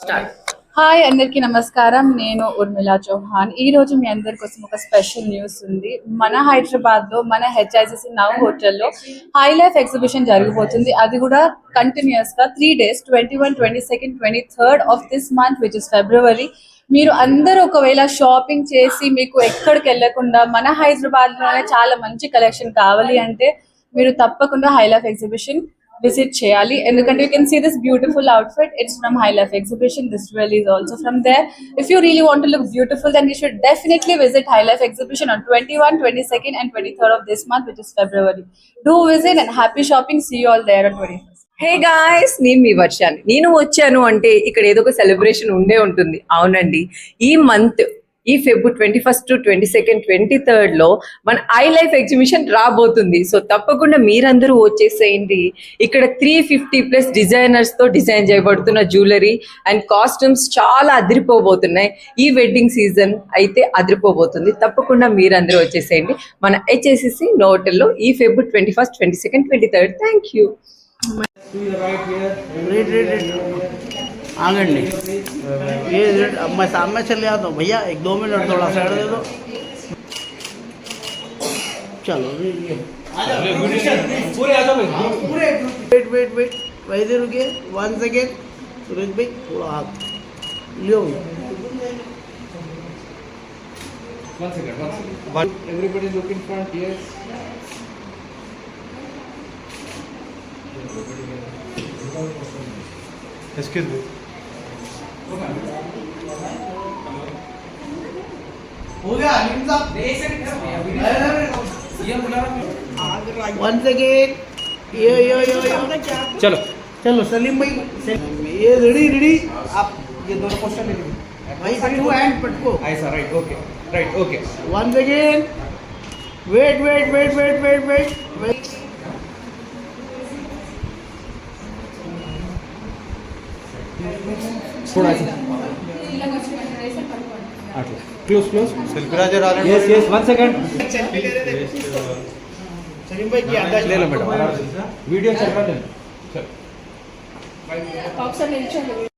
Hi అందరికీ నమస్కారం. నేను ఉర్మిళా చౌహాన్. ఈ రోజు మీ అందరి కోసం ఒక స్పెషల్ న్యూస్ ఉంది. మన హైదరాబాద్లో మన హెచ్ఐసిసి నవ్ హోటల్లో హై లైఫ్ ఎగ్జిబిషన్ జరగబోతుంది అది కూడా కంటిన్యూస్గా three days twenty one twenty second twenty third of this month which is February మీరు అందరూ ఒకవేళ షాపింగ్ చేసి మీకు ఎక్కడికి వెళ్ళకుండా మన హైదరాబాద్లోనే చాలా మంచి కలెక్షన్ కావాలి అంటే మీరు తప్పకుండా హై లైఫ్ ఎగ్జిబిషన్ విజిట్ చేయాలి ఎందుకంటే you can see this beautiful outfit it's from hi life exhibition this jewel is also from there if you really want look beautiful then you should definitely visit hi life exhibition on twenty one twenty second and twenty third of this month which is February do visit and happy shopping see all there on twenty first hey guys నేను మీ వర్షాన్ని నేను వచ్చాను అంటే ఇక్కడ ఏదో ఒక celebration ఉండే ఉంటుంది. అవునండి. ఈ మంత్ ఈ Feb twenty first twenty second twenty థర్డ్లో మన ఐ లైఫ్ ఎగ్జిబిషన్ రాబోతుంది. సో తప్పకుండా మీరందరూ వచ్చేసేయండి. ఇక్కడ త్రీ ఫిఫ్టీ ప్లస్ డిజైనర్స్తో డిజైన్ చేయబడుతున్న జ్యువెలరీ అండ్ కాస్ట్యూమ్స్ చాలా అదిరిపోబోతున్నాయి. ఈ వెడ్డింగ్ సీజన్ అయితే అదిరిపోబోతుంది. తప్పకుండా మీరందరూ వచ్చేసేయండి. మన హెచ్ఎస్సిసి నోటల్లో ఈ Feb twenty first twenty second twenty third thank you rate rate ये रेट अब मैं सामने चले आता हूँ भैया एक दो मिनट थोड़ा साइड दे दो चलो ये वेट वेट वेट वैसे रुकिए वन सेकेंड सुरेश भाई थोड़ा हाथ लियो One second, one second. One. Everybody look in front, yes. Excuse me. हो गया साहब यो यो यो चलो चलो सलीम भाई। ये रेडी रेडी आप ये दोनों क्वेश्चन ले भाई पटको एंड पटको। ऐसा right okay right okay one again wait wait wait wait wait wait wait थोड़ा सा close close yes yes one second Salim भाई की आदत ले लो मैडम वीडियो चल रहा है चल ఒకసారి నిల్చోండి